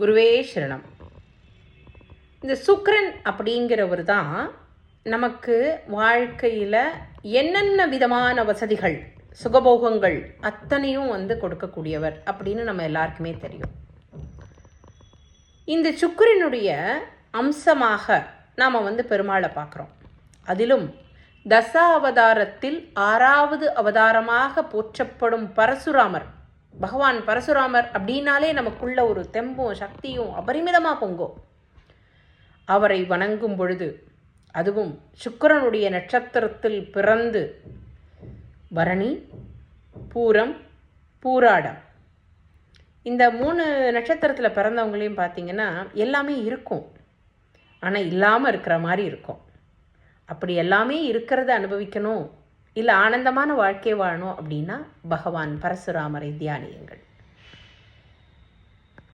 குருவே சரணம். இந்த சுக்ரன் அப்படிங்கிறவர் தான் நமக்கு வாழ்க்கையில் என்னென்ன விதமான வசதிகள் சுகபோகங்கள் அத்தனையும் வந்து கொடுக்கக்கூடியவர் அப்படின்னு நம்ம எல்லாருக்குமே தெரியும். இந்த சுக்கரனுடைய அம்சமாக நாம் வந்து பெருமாளை பார்க்குறோம். அதிலும் தசா அவதாரத்தில் ஆறாவது அவதாரமாக போற்றப்படும் பரசுராமர் பகவான் பரசுராமர் அப்படின்னாலே நமக்குள்ள ஒரு தெம்பும் சக்தியும் அபரிமிதமாக பொங்கும் அவரை வணங்கும் பொழுது அதுவும் சுக்கரனுடைய நட்சத்திரத்தில் பிறந்து பரணி பூரம் பூராடம். இந்த மூணு நட்சத்திரத்தில் பிறந்தவங்களையும் பார்த்தீங்கன்னா எல்லாமே இருக்கும். ஆனால் இல்லாமல் இருக்கிற மாதிரி இருக்கும். அப்படி எல்லாமே இருக்கிறத அனுபவிக்கணும். இல்லை ஆனந்தமான வாழ்க்கை வாழணும் அப்படின்னா பகவான் பரசுராமரை தியானியுங்கள்.